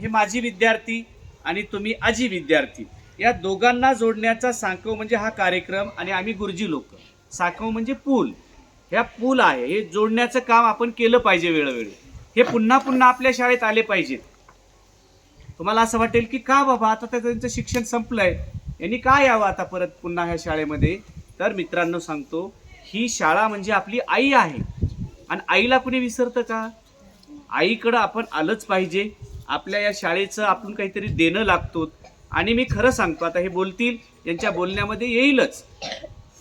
हे माझी विद्यार्थी आणि तुम्ही आजी विद्यार्थी. या दोघांना जोडण्याचा साकव म्हणजे हा कार्यक्रम आणि आम्ही गुरुजी लोक. साकव म्हणजे पूल. ह्या पूल आहे. हे जोडण्याचं काम आपण केलं पाहिजे वेळोवेळी. हे पुन्हा पुन्हा आपल्या शाळेत आले पाहिजेत. तुम्हाला असं वाटेल की का बाबा आता त्यांचं शिक्षण संपलंय. यांनी का यावं आता परत पुन्हा ह्या शाळेमध्ये? तर मित्रांनो सांगतो ही शाळा म्हणजे आपली आई आहे. आणि आईला कुणी विसरतं का? आईकडं आपण आलंच पाहिजे. आपल्या या शाळेचं आपण काहीतरी देणं लागतो. आणि मी खरं सांगतो आता हे बोलतील यांच्या बोलण्यामध्ये येईलच.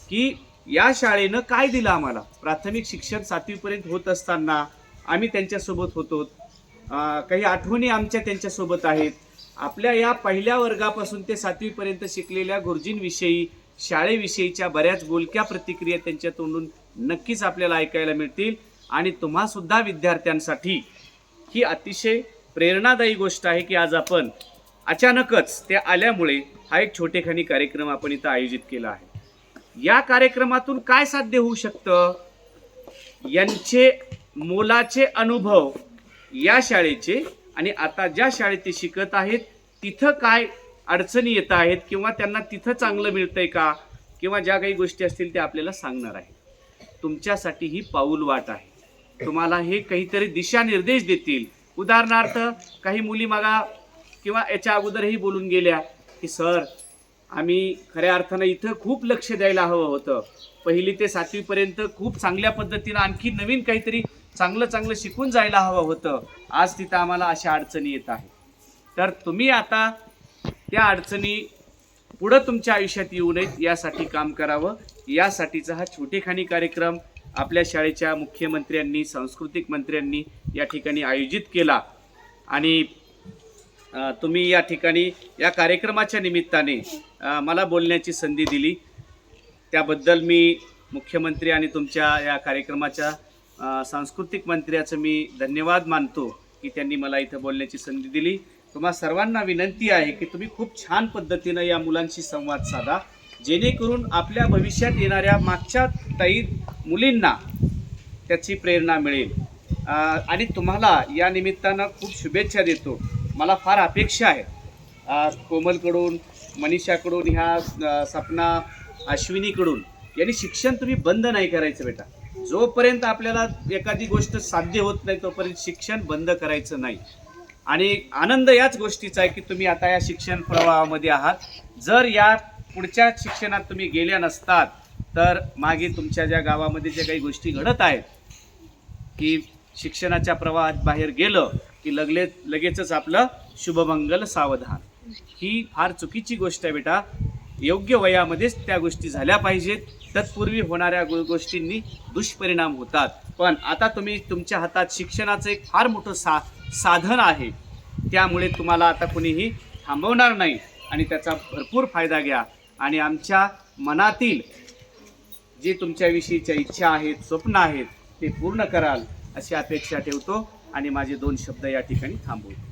की या शाळेनं काय दिलं आम्हाला? प्राथमिक शिक्षण सातवीपर्यंत होत असताना आम्ही त्यांच्यासोबत होतो. काही आठवणी आमच्या त्यांच्यासोबत आहेत. आपल्या या पहिल्या वर्गापासून ते सातवीपर्यंत शिकलेल्या गुरुजींविषयी शाळेविषयीच्या बऱ्याच बोलक्या प्रतिक्रिया त्यांच्या तोंडून नक्कीच आपल्याला ऐकायला मिळतील. आणि तुम्हासुद्धा विद्यार्थ्यांसाठी ही अतिशय प्रेरणादायी गोष्ट आहे की आज आपण अचानकच ते आल्यामुळे हा एक छोटेखानी कार्यक्रम आपण इथं आयोजित केला आहे. या कार्यक्रमातून काय साध्य होऊ शकतं? यांचे मोलाचे अनुभव या शाळेचे आणि आता ज्या शाळेत ते शिकत आहेत तिथं काय अडचणी येत आहेत किंवा त्यांना तिथं चांगलं मिळतंय का किंवा ज्या काही गोष्टी असतील त्या आपल्याला सांगणार आहे तुमच्यासाठी ही पाऊल वाट आहे. तुम्हाला हे काहीतरी दिशानिर्देश देतील. उदाहरणार्थ काही मुली मागा किंवा याच्या अगोदरही बोलून गेल्या की सर आम्ही खऱ्या अर्थानं इथं खूप लक्ष द्यायला हवं होतं. पहिली ते सातवीपर्यंत खूप चांगल्या पद्धतीनं आणखी नवीन काहीतरी चांगलं चांगलं शिकून जायला हवं होतं. आज तिथं आम्हाला अशा अडचणी येत आहे तर तुम्ही आता त्या अडचणी पुढं तुमच्या आयुष्यात येऊ नयेत यासाठी काम करावं. यासाठीचा हा छोटेखानी कार्यक्रम आपल्या शाळेच्या मुख्यमंत्र्यांनी सांस्कृतिक मंत्र्यांनी या ठिकाणी आयोजित केला. आणि तुम्ही या ठिकाणी या कार्यक्रमाच्या निमित्ताने मला बोलण्याची संधी दिली. त्याबद्दल मी मुख्यमंत्री आणि तुमच्या या कार्यक्रमाच्या सांस्कृतिक मंत्र्याचं मी धन्यवाद मानतो की त्यांनी मला इथं बोलण्याची संधी दिली. तुम्हा सर्वांना विनंती आहे की तुम्ही खूप छान पद्धतीनं या मुलांशी संवाद साधा. जेणेकरून आपल्या भविष्यात येणाऱ्या मागच्या ताई मुलींना त्याची प्रेरणा मिळेल. आणि तुम्हाला या निमित्तानं खूप शुभेच्छा देतो. मला फार अपेक्षा आहे. कोमलकडून मनीषाकडून ह्या सपना अश्विनीकडून. यांनी शिक्षण तुम्ही बंद नाही करायचं बेटा. जोपर्यंत आपल्याला एखादी गोष्ट साध्य होत नाही तोपर्यंत शिक्षण बंद करायचं नाही. आणि आनंद याच गोष्टीचा आहे की तुम्ही आता या शिक्षण प्रवाहामध्ये आहात. जर या पुढच्या शिक्षणात तुम्ही गेल्या नसतात तर मागे तुमच्या ज्या गावामध्ये ज्या काही गोष्टी घडत आहेत की शिक्षणाच्या प्रवाहात बाहेर गेलं की लगले लगेचच आपलं शुभमंगल सावधान. ही फार चुकीची गोष्ट आहे बेटा. योग्य वयामध्येच त्या गोष्टी झाल्या पाहिजेत. तत्पूर्वी होणाऱ्या गो गोष्टींनी दुष्परिणाम होतात. पण आता तुम्ही तुमच्या हातात शिक्षणाचं एक फार मोठं सा साधन आहे. त्यामुळे तुम्हाला आता कुणीही थांबवणार नाही. आणि त्याचा भरपूर फायदा घ्या. आणि आमच्या मनातील जे तुमच्याविषयीच्या इच्छा आहेत स्वप्न आहेत ते पूर्ण कराल. अशी अपेक्षा ठेवतो आणि माझे दोन शब्द या ठिकाणी थांबवतो.